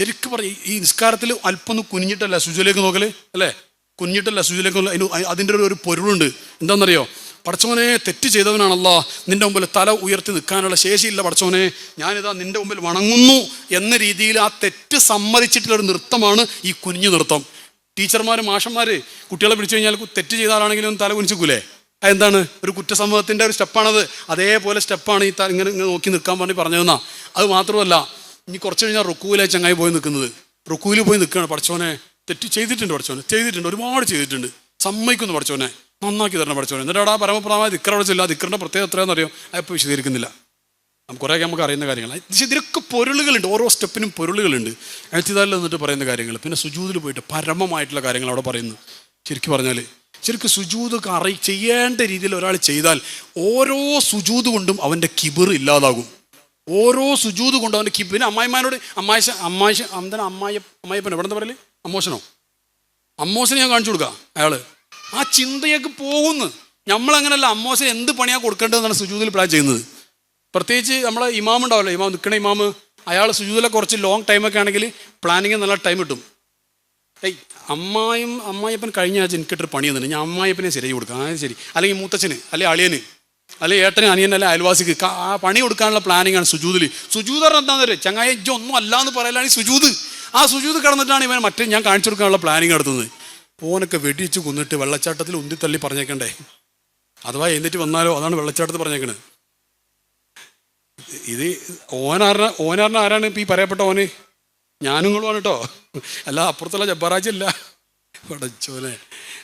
ശരിക്കും പറയും ഈ നിസ്കാരത്തിൽ അല്പം കുഞ്ഞിട്ടല്ല കുനിഞ്ഞിട്ടല്ല നോക്കൽ? അല്ലേ? കുഞ്ഞിട്ടല്ല നോക്കൽ? അതിന് അതിന്റെ ഒരു പൊരുളുണ്ട്. എന്താണെന്നറിയോ? പടച്ചവനെ തെറ്റ് ചെയ്തവനാണല്ലോ നിന്റെ മുമ്പിൽ തല ഉയർത്തി നിൽക്കാനുള്ള ശേഷിയില്ല പടച്ചവനെ. ഞാനിതാ നിന്റെ മുമ്പിൽ വണങ്ങുന്നു എന്ന രീതിയിൽ ആ തെറ്റ് സമ്മതിച്ചിട്ടുള്ള ഒരു നൃത്തമാണ് ഈ കുഞ്ഞു നൃത്തം. ടീച്ചർമാർ മാഷന്മാർ കുട്ടികളെ പിടിച്ചു കഴിഞ്ഞാൽ തെറ്റ് ചെയ്താലാണെങ്കിലും തല കുനിച്ചിക്കൂലേ? എന്താണ് ഒരു കുറ്റസമൂഹത്തിന്റെ ഒരു സ്റ്റെപ്പാണത്. അതേപോലെ സ്റ്റെപ്പാണ് ഈ ഇങ്ങനെ ഇങ്ങനെ നോക്കി നിൽക്കാൻ പറഞ്ഞ് പറഞ്ഞതെന്നാ. അത് മാത്രമല്ല ഇനി കുറച്ച് കഴിഞ്ഞാൽ റുക്കൂലെ ചങ്ങായി പോയി നിൽക്കുന്നത്. റുക്കുവിൽ പോയി നിൽക്കുകയാണ്. പഠിച്ചോനെ തെറ്റ് ചെയ്തിട്ടുണ്ട് പഠിച്ചോനെ ചെയ്തിട്ടുണ്ട്. ഒരുപാട് ചെയ്തിട്ടുണ്ട്. സമ്മതിക്കുന്നു പഠിച്ചോനെ നന്നാക്കി തരണം പഠിച്ചോനെ എന്നിട്ട് അവിടെ ആ പരമപ്രദമായ ദിക്കറവിടെ ചെല്ലുക. ദിക്കറിന്റെ പ്രത്യേകത എത്രയാണെന്ന് അറിയോ? അതിപ്പോൾ വിശദീകരിക്കുന്നില്ല. നമുക്ക് കുറേയൊക്കെ നമുക്ക് അറിയുന്ന കാര്യങ്ങൾ പക്ഷേ ഇതിലൊക്കെ പൊരുളുകളുണ്ട്. ഓരോ സ്റ്റെപ്പിനും പൊരുളുകളുണ്ട്. എഴുത്തിതാലിൽ നിന്നിട്ട് പറയുന്ന കാര്യങ്ങൾ. പിന്നെ സുജൂതിൽ പോയിട്ട് പരമമായിട്ടുള്ള കാര്യങ്ങൾ അവിടെ പറയുന്നു. ശരിക്കും പറഞ്ഞാൽ ശരിക്കും സുജൂത് അറി ചെയ്യേണ്ട രീതിയിൽ ഒരാൾ ചെയ്താൽ ഓരോ സുജൂത് കൊണ്ടും അവന്റെ കിബിർ ഇല്ലാതാകും. ഓരോ സുജൂത് കൊണ്ട് അവന്റെ കിബ് പിന്നെ അമ്മായിമാരോട് അമ്മായിശ അമ്മായിശ എന്താണ് അമ്മായ അമ്മായിപ്പൻ എവിടെ എന്താ പറയൽ? അമ്മോശനോ? അമ്മോശനെ ഞാൻ കാണിച്ചു കൊടുക്കാം അയാൾ. ആ ചിന്തയൊക്കെ പോകുന്നു. നമ്മളങ്ങനല്ല അമ്മോശൻ എന്ത് പണിയാണ് കൊടുക്കേണ്ടതെന്നാണ് സുജൂതിൽ പ്ലാൻ ചെയ്യുന്നത്. പ്രത്യേകിച്ച് നമ്മളെ ഇമാം ഉണ്ടാവല്ലോ ഇമാം നിൽക്കണ ഇമാം. അയാൾ സുജൂതിലെ കുറച്ച് ലോങ് ടൈമൊക്കെ ആണെങ്കിൽ പ്ലാനിങ് നല്ല ടൈം കിട്ടും. ഏയ് അമ്മായും അമ്മായിപ്പൻ കഴിഞ്ഞ ആഴ്ച എനിക്കിട്ടൊരു പണി തന്നിട്ട് ഞാൻ അമ്മായിപ്പനെ ശരിയായി കൊടുക്കാം. ആ ശരി. അല്ലെങ്കിൽ മൂത്തച്ഛന് അല്ലെങ്കിൽ അളിയന്. അല്ലെങ്കിൽ ഏട്ടന് അനിയൻ അല്ലെ അയൽവാസിക്ക് ആ പണി കൊടുക്കാനുള്ള പ്ലാനിങ് ആണ് സുജൂതിൽ സുജൂത് പറഞ്ഞാൽ എന്താണെന്ന് ഒന്നും അല്ല എന്ന് പറയലാണ് സുജൂത്. ആ സുജൂത് കിടന്നിട്ടാണ് ഇവൻ മറ്റേ ഞാൻ കാണിച്ചു കൊടുക്കാനുള്ള പ്ലാനിങ് നടത്തുന്നത് ഓനൊക്കെ വെടിച്ച് കൊന്നിട്ട് വെള്ളച്ചാട്ടത്തിൽ ഉന്തിത്തള്ളി പറഞ്ഞേക്കണ്ടേ? അഥവാ എന്നിട്ട് വന്നാലോ? അതാണ് വെള്ളച്ചാട്ടത്തിൽ പറഞ്ഞേക്കണത് ഇത് ഓനാറിന ഓനാറിന ആരാണ് ഇപ്പം ഈ പറയപ്പെട്ട ഓന്? ഞാനുങ്ങളുമാണ് കേട്ടോ അല്ല അപ്പുറത്തുള്ള ജബ്ബറാജല്ല. പടച്ചോനെ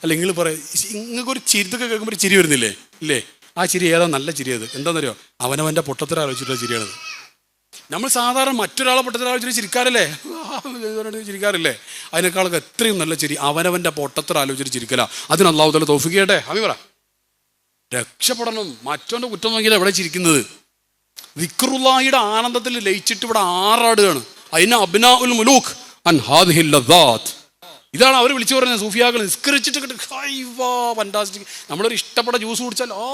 അല്ല നിങ്ങൾ പറയാം ഇങ്ങക്കൊരു ഒരു ചിരിത്തൊക്കെ കേൾക്കുമ്പോൾ ചിരി വരുന്നില്ലേ? ഇല്ലേ? ആ ചിരി ഏതാ നല്ല ചിരി അത് എന്താണെന്നറിയോ അവനവന്റെ പൊട്ടത്തിൽ ആലോചിച്ചിട്ടുള്ള ചിരിയാണത്. നമ്മൾ സാധാരണ മറ്റൊരാളെ പൊട്ടത്തിൽ ആലോചിച്ചിട്ട് ചിരിക്കാറില്ലേ? ചിരിക്കാറില്ലേ? അതിനേക്കാളൊക്കെ എത്രയും നല്ല ചിരി അവനവന്റെ പൊട്ടത്തിൽ ആലോചിച്ചിട്ട് ചിരിക്കല. അതിന് അള്ളാഹു തല തോഫിക്കട്ടെ അവി പറ. രക്ഷപ്പെടണം. മറ്റവന്റെ കുറ്റം നോക്കിയാൽ എവിടെ ചിരിക്കുന്നത്. വിക്രുല്ലായിയുടെ ആനന്ദത്തിൽ ലയിച്ചിട്ട് ഇവിടെ ആറാടുകയാണ്. അതിന് അബ്നാ ഉൽ മുലൂഖ് അൻ ഹാദിഹിൽ ലദ്ദാത്ത് ഇതാണ് അവർ വിളിച്ചു പറഞ്ഞത് സൂഫിയാക്കൾ നിസ്കരിച്ചിട്ട് ഫന്റാസ്റ്റിക് നമ്മളൊരു ഇഷ്ടപ്പെട്ട ജ്യൂസ് കുടിച്ചാൽ ഓ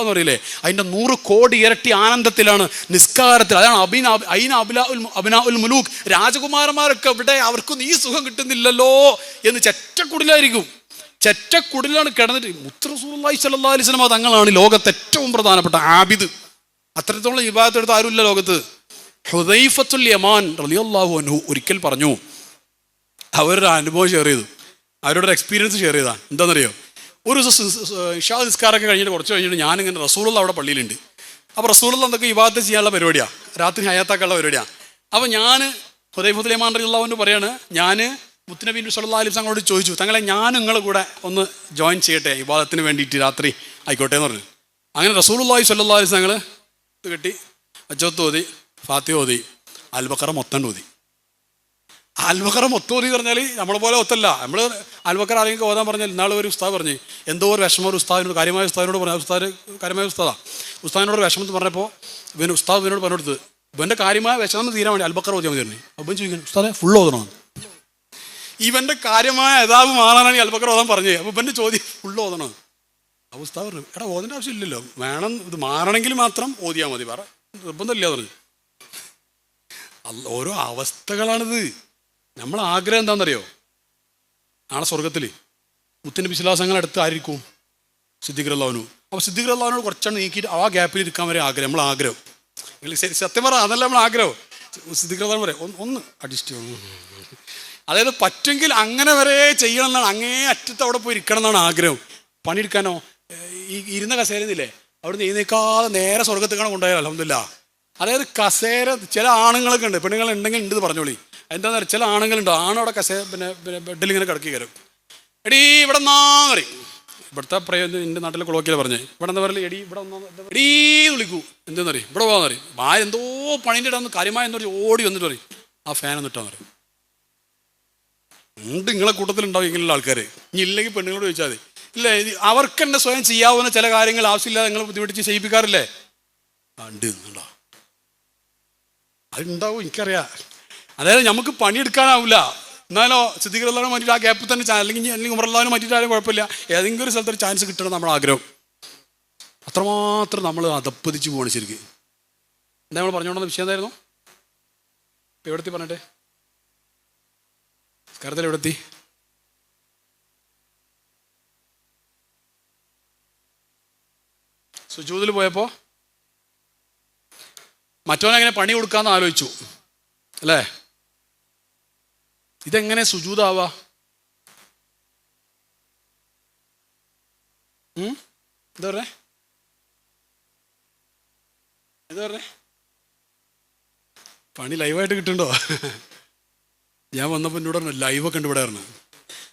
എന്ന് പറയില്ലേ? അതിന്റെ നൂറ് കോടി ഇരട്ടി ആനന്ദത്തിലാണ് നിസ്കാരത്തിൽ. അതാണ് അബിന അയിന അബില ഉൽ അബിന ഉൽ മുലൂഖ് രാജകുമാരന്മാരൊക്കെ ഇവിടെ അവർക്കൊന്നും ഈ സുഖം കിട്ടുന്നില്ലല്ലോ എന്ന് ചെറ്റക്കുടിലായിരിക്കും. ചെറ്റക്കുടിലാണ് കിടന്നിട്ട് മുത്രസൂലി സല്ലാ അലിസ്ലമ തങ്ങളാണ് ലോകത്തെ ഏറ്റവും പ്രധാനപ്പെട്ട ആബിദ്. അത്രത്തോളം വിഭാഗത്തെടുത്ത് ആരുമില്ല ലോകത്ത്. ഹുദൈഫത്തുൽ യമാൻ റളിയല്ലാഹു അൻഹു ഒരിക്കൽ പറഞ്ഞു അവരുടെ അനുഭവം ഷെയർ ചെയ്തു. അവരുടെ എക്സ്പീരിയൻസ് ഷെയർ ചെയ്താ. എന്താണെന്നറിയോ ഒരു ഇഷാ നിസ്കാരമൊക്കെ കഴിഞ്ഞിട്ട് കുറച്ച് കഴിഞ്ഞിട്ട് ഞാനിങ്ങനെ റസൂലുള്ള അവിടെ പള്ളിയിലുണ്ട്. അപ്പോൾ റസൂലുള്ള എന്തൊക്കെ വിവാദത്തെ ചെയ്യാനുള്ള പരിപാടിയാണ് രാത്രി ഹയാത്താക്കാനുള്ള പരിപാടിയാണ് അപ്പോൾ ഞാൻ യമാൻ റളിയല്ലാഹു പറയാണ് ഞാൻ മുത്തുനബി സല്ലാ അലിസ് തങ്ങളോട് ചോദിച്ചു തങ്ങളെ ഞാൻ നിങ്ങളെ കൂടെ ഒന്ന് ജോയിൻ ചെയ്യട്ടെ വിവാദത്തിന് വേണ്ടിയിട്ട് രാത്രി ആയിക്കോട്ടെ എന്ന് പറഞ്ഞു. അങ്ങനെ റസൂലുള്ളാഹി സല്ലാ അലൈഹി ഞങ്ങൾ കെട്ടി അച്ചോത്ത് ഓതി ഫാത്തി ഓതി അൽബക്കറ മൊത്തം ഓതി. അൽബക്കറ മൊത്തം ഒതുങ്ങി പറഞ്ഞാൽ നമ്മളെ പോലെ ഒത്തല്ല. നമ്മൾ അൽബക്കറ ആരെങ്കിലും ഓതാൻ പറഞ്ഞാൽ ഇന്നാൾ ഒരു ഉസ്താദ് പറഞ്ഞു എന്തോ ഒരു വിഷമം ഒരു ഉസ്താദിനോട് കാര്യമായ ഉസ്താവിനോട് പറഞ്ഞു ഉസ്താർ കാര്യമായ ഉസ്താദാ. ഉസ്താവിനോട് വിഷമം എന്ന് പറഞ്ഞപ്പോൾ ഇവന് ഉസ്താവ് ഇവനോട് പറഞ്ഞെടുത്ത് ഇവന്റെ കാര്യമായ വിഷമം തീരാൻ വേണ്ടി അൽബക്കറ ഓതിയാൽ മതി പറഞ്ഞു അപ്പം ചോദിക്കുന്നു ഉസ്താദെ ഫുൾ ഓതണം? ഇവന്റെ കാര്യമായ യഥാവ് മാറാനാണ് ഈ അൽബക്കർ ഓതാൻ പറഞ്ഞത്. അപ്പോൾ ഇവന്റെ ചോദ്യം ഫുൾ ഓതണം? അപ്പോൾ ഉസ്താദ് പറഞ്ഞു എടാ ഓതേണ്ട ആവശ്യമില്ലല്ലോ. വേണം ഇത് മാറണമെങ്കിൽ മാത്രം ഓതിയാൽ മതി. പറ നിർബന്ധമില്ല പറഞ്ഞു. ഓരോ അവസ്ഥകളാണിത്. നമ്മൾ ആഗ്രഹം എന്താണെന്നറിയോ? നാളെ സ്വർഗത്തിൽ മുത്തിന്റെ വിശ്വാസങ്ങൾ അടുത്ത് ആയിരിക്കും സിദ്ദിഖുല്ലാവിനു അപ്പോൾ സിദ്ദിഖുല്ലാവിനോട് കുറച്ചാണ് നീക്കിയിട്ട് ആ ഗ്യാപ്പിൽ ഇരിക്കാൻ വരെ ആഗ്രഹം നമ്മൾ ആഗ്രഹം. നിങ്ങൾ ശരി സത്യം പറ അതല്ല നമ്മൾ ആഗ്രഹം. സിദ്ദിഖുല്ലാൻ പറയാം ഒന്ന് ഒന്ന് അഡ്ജസ്റ്റ് അതായത് പറ്റുമെങ്കിൽ അങ്ങനെ വരെ ചെയ്യണം എന്നാണ് അങ്ങേ അറ്റത്ത് അവിടെ പോയി ഇരിക്കണം എന്നാണ് ആഗ്രഹം. പണിയെടുക്കാനോ ഈ ഇരുന്ന കസേരന്നില്ലേ അവിടെ നിന്ന് എഴുന്നേക്കാതെ നേരെ സ്വർഗത്തേക്കാണ് കൊണ്ടുപോയാൽ അലഹമില്ല അതായത് കസേര ചില ആണുങ്ങളൊക്കെ ഉണ്ട് പെണ്ണുങ്ങൾ ഉണ്ടെങ്കിൽ ഉണ്ട് പറഞ്ഞോളി. എന്താണെന്ന് പറയുക ചില ആണുങ്ങളുണ്ട്? ആണവിടെ കസേ പിന്നെ പിന്നെ ബെഡിൽ ഇങ്ങനെ കിടക്കി കയറും. എടി ഇവിടെ നാറി ഇവിടുത്തെ പ്രയോജനം എന്റെ നാട്ടിലെ കുളോക്കിയിൽ പറഞ്ഞേ? ഇവിടെ എന്താ പറയുക എടി ഇവിടെ വന്നാ എടീ വിളിക്കൂ. എന്തെന്ന് പറയും? ഇവിടെ പോകാന്ന് പറയും. ആ എന്തോ പണിന്റെ ഇടാന്ന് കാര്യമായ എന്ന് പറയും ഓടി വന്നിട്ട് പറയും. ആ ഫാൻ എന്നിട്ടാന്ന് പറയും. ഉണ്ട് നിങ്ങളെ കൂട്ടത്തിലുണ്ടാവും ഇങ്ങനെയുള്ള ആൾക്കാർ ഇനി ഇല്ലെങ്കിൽ പെണ്ണുങ്ങളോട് ചോദിച്ചാൽ മതി. ഇല്ല അവർക്ക് തന്നെ സ്വയം ചെയ്യാവുന്ന ചില കാര്യങ്ങൾ ആവശ്യമില്ലാതെ നിങ്ങൾ ബുദ്ധിമുട്ടിച്ച് ചെയ്യിപ്പിക്കാറില്ലേ? ഉണ്ടോ അതുണ്ടാവും എനിക്കറിയാം. അതായത് നമുക്ക് പണിയെടുക്കാനാവില്ല എന്നാലോ സിദ്ധികളെല്ലാം മാറ്റിയിട്ട് ആ ഗ്യാപ്പ് തന്നെ അല്ലെങ്കിൽ അല്ലെങ്കിൽ ഉമറല്ലാനും മാറ്റിയിട്ടാലും കുഴപ്പമില്ല. ഏതെങ്കിലും ഒരു സ്ഥലത്തൊരു ചാൻസ് കിട്ടണം നമ്മുടെ ആഗ്രഹം. അത്രമാത്രം നമ്മൾ അതപ്പതിച്ച് പോകണം ശരിക്കും. എന്താ നമ്മൾ പറഞ്ഞുകൊണ്ടുവന്ന വിഷയം എന്തായിരുന്നു? എവിടത്തെ പറഞ്ഞിട്ടെ? നിസ്കാരത്തിൽ എവിടെത്തി? സുജൂതിൽ പോയപ്പോ മറ്റവനെങ്ങനെ പണി കൊടുക്കാന്ന് ആലോചിച്ചു. അല്ലേ? ഇതെങ്ങനെ സുജൂതാവാ? എന്താ പറഞ്ഞേ? പണി ലൈവായിട്ട് കിട്ടുന്നുണ്ടോ? ഞാൻ വന്നപ്പോൾ എന്നോട് പറഞ്ഞു ലൈവൊക്കെ ഉണ്ട് ഇവിടെ പറഞ്ഞു.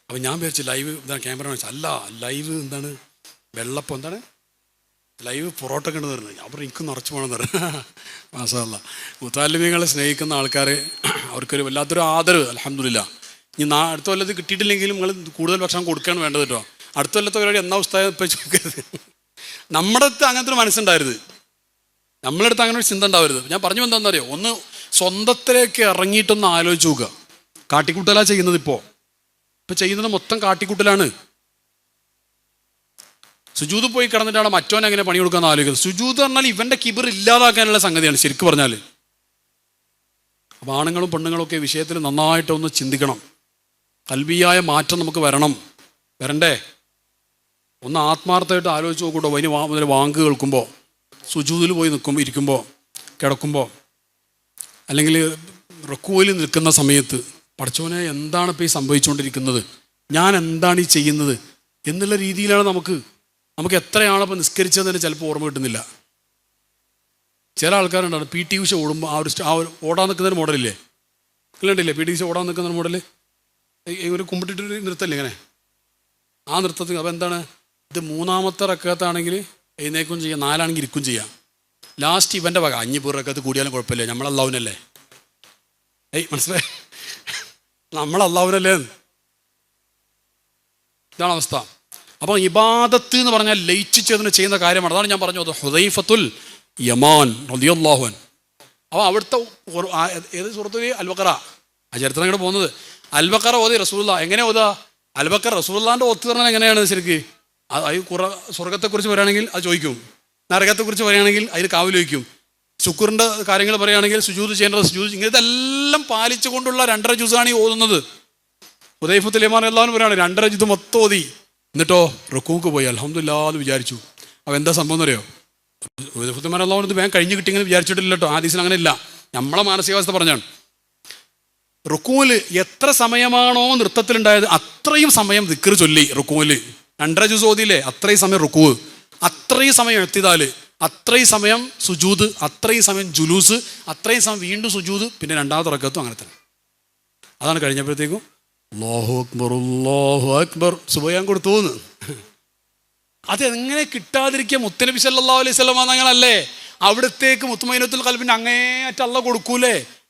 അപ്പം ഞാൻ വിചാരിച്ചു ലൈവ് എന്താണ് ക്യാമറ അല്ല ലൈവ് എന്താണ്? വെള്ളപ്പം എന്താണ്? ലൈവ് പൊറോട്ട കണ്ടു തരുന്നത്. ഞാൻ പറഞ്ഞു എനിക്ക് നിറച്ചു പോകണം തരാം. മാസമല്ല മുത്താലിമികളെ സ്നേഹിക്കുന്ന ആൾക്കാർ അവർക്കൊരു വല്ലാത്തൊരു ആദരവ് അലഹമില്ല ഇനി നാ അടുത്ത കൊല്ലത്ത് കിട്ടിയിട്ടില്ലെങ്കിലും നിങ്ങൾ കൂടുതൽ ഭക്ഷണം കൊടുക്കുകയാണ് വേണ്ടത് കേട്ടോ. അടുത്ത കൊല്ലത്തെ പരിപാടി എന്നാ ഉസ്താദ് ഇപ്പം ചോദിക്കരുത്. നമ്മുടെ അടുത്ത് അങ്ങനത്തെ ഒരു മനസ്സുണ്ടായിരുത് നമ്മളെ അടുത്ത് അങ്ങനെ ഒരു ചിന്ത ഉണ്ടാവരുത്. ഞാൻ പറഞ്ഞു എന്താണെന്നറിയോ ഒന്ന് സ്വന്തത്തിലേക്ക് ഇറങ്ങിയിട്ടൊന്ന് ആലോചിച്ച് നോക്കുക. കാട്ടിക്കൂട്ടലാണ് ചെയ്യുന്നത് ഇപ്പോൾ ഇപ്പോൾ ചെയ്യുന്നത് മൊത്തം കാട്ടിക്കൂട്ടലാണ്. സുജൂത് പോയി കിടന്നിട്ടാണ് മറ്റോൻ അങ്ങനെ പണി കൊടുക്കാന്ന് ആലോചിക്കുന്നത്. സുജൂത് പറഞ്ഞാൽ ഇവന്റെ കിബർ ഇല്ലാതാക്കാനുള്ള സംഗതിയാണ് ശരിക്കും പറഞ്ഞാൽ അപ്പൊ ആണുങ്ങളും പെണ്ണുങ്ങളും ഒക്കെ വിഷയത്തിൽ നന്നായിട്ടൊന്ന് ചിന്തിക്കണം. കൽവിയായ മാറ്റം നമുക്ക് വരണം. വരണ്ടേ? ഒന്ന് ആത്മാർത്ഥമായിട്ട് ആലോചിച്ച് നോക്കൂട്ടോ. അതിന് വാ മുതൽ വാങ്ക് കേൾക്കുമ്പോൾ സുജൂതിൽ പോയി നിൽക്കുമ്പോൾ ഇരിക്കുമ്പോൾ കിടക്കുമ്പോൾ അല്ലെങ്കിൽ റക്കുവയിൽ നിൽക്കുന്ന സമയത്ത് പഠിച്ചവനെ എന്താണ് ഇപ്പോൾ ഈ സംഭവിച്ചുകൊണ്ടിരിക്കുന്നത്? ഞാൻ എന്താണ് ഈ ചെയ്യുന്നത്? എന്നുള്ള രീതിയിലാണ് നമുക്ക് നമുക്ക് എത്രയാണ് ഇപ്പോൾ നിസ്കരിച്ചതെന്ന് ചിലപ്പോൾ ഓർമ്മ കിട്ടുന്നില്ല. ചില ആൾക്കാരുണ്ടാണ് പി ടി ഉഷ ഓടുമ്പോൾ ആ ഒരു ആ ഒരു ഓടാൻ നിൽക്കുന്നൊരു മോഡലില്ലേ? ഇല്ലുണ്ടില്ലേ പി ടി ഉഷ ഓടാൻ നിൽക്കുന്ന മോഡൽ? ഒരു കുമ്പിട്ടിട്ടൊരു നൃത്തമല്ലേ ഇങ്ങനെ? ആ നൃത്തത്തിൽ അപ്പോൾ എന്താണ്? ഇത് മൂന്നാമത്തെ റക്കത്താണെങ്കിൽ എഴുന്നേക്കും ചെയ്യാം നാലാണെങ്കിൽ ഇരിക്കും ചെയ്യാം. ലാസ്റ്റ് ഇവന്റെ വക അഞ്ഞ് റക്കത്ത് കൂടിയാലും കുഴപ്പമില്ല. നമ്മൾ അള്ളാവിനല്ലേ ഏയ് മനസ്സിലായി? നമ്മൾ അള്ളാവിനല്ലേ ഇതാണ് അവസ്ഥ. അപ്പോൾ ഇബാദത്ത് എന്ന് പറഞ്ഞാൽ ലയിച്ചിച്ചതിന് ചെയ്യുന്ന കാര്യമാണ്. അതാണ് ഞാൻ പറഞ്ഞത്. ഹുദൈഫത്തുൽ യമാൻ റദിയുല്ലാഹുൻ അപ്പോൾ അവിടുത്തെ ഏത് സുഹൃത്തു അൽബക്കറ. ആ ചരിത്രം ഇങ്ങോട്ട് പോകുന്നത്. അൽബക്കറ ഓതി റസൂല്ല എങ്ങനെ ഓതാ? അൽബക്കർ റസൂല്ലാന്റെ ഒത്തു പറഞ്ഞാൽ എങ്ങനെയാണ് ശരിക്ക്? അത് കുറ സ്വർഗത്തെക്കുറിച്ച് പറയുകയാണെങ്കിൽ അത് ചോദിക്കും. നരകത്തെക്കുറിച്ച് പറയുകയാണെങ്കിൽ അതിൽ കാവൽ ചോദിക്കും ശുക്രിന്റെ കാര്യങ്ങൾ പറയുകയാണെങ്കിൽ സുജൂത് ചെയ്യേണ്ടത് സുജൂത് ഇങ്ങനത്തെല്ലാം പാലിച്ചുകൊണ്ടുള്ള രണ്ടര ജ്യൂസാണ് ഈ ഓതുന്നത്. ഉദയഫുത്തലിമാർ എല്ലാവരും പറയുകയാണ് രണ്ടര ജ്യൂത് മൊത്തം ഓതി. എന്നിട്ടോ റുക്കൂക്ക് പോയി. അലഹമില്ലാതെ വിചാരിച്ചു. അവ എന്താ സംഭവം എന്നറിയോ? ഇത് വേഗം കഴിഞ്ഞ് കിട്ടിയെന്ന് വിചാരിച്ചിട്ടില്ല കേട്ടോ. ആദീസിൽ അങ്ങനെ ഇല്ല. നമ്മളെ മാനസികാവസ്ഥ പറഞ്ഞാണ്. റുക്കൂൽ എത്ര സമയമാണോ നൃത്തത്തിലുണ്ടായത് അത്രയും സമയം ദിക്കർ ചൊല്ലി റുക്കൂൽ. രണ്ടര ജ്യൂസ് ഓതിയില്ലേ? അത്രയും സമയം റുക്കൂവ്. അത്രയും സമയം എത്തിതാൽ അത്രയും സമയം സുജൂത്. അത്രയും സമയം ജുലൂസ്. അത്രയും സമയം വീണ്ടും സുജൂത്. പിന്നെ രണ്ടാമത്തെ ഇറക്കത്തും അങ്ങനെ തന്നെ. അതാണ് കഴിഞ്ഞപ്പോഴത്തേക്കും അല്ലാഹു അക്ബർ അല്ലാഹു അക്ബർ. സുബയാൻ കൊടുത്തു അതെങ്ങനെ കിട്ടാതിരിക്കുക? മുത്തനബി സല്ലാ അലൈഹി സ്വലം തങ്ങളല്ലേ അവിടത്തേക്ക് മുത്തുമൈനത്തുൽ കൽബിന്റെ അങ്ങേയറ്റല്ല കൊടുക്കൂലേ?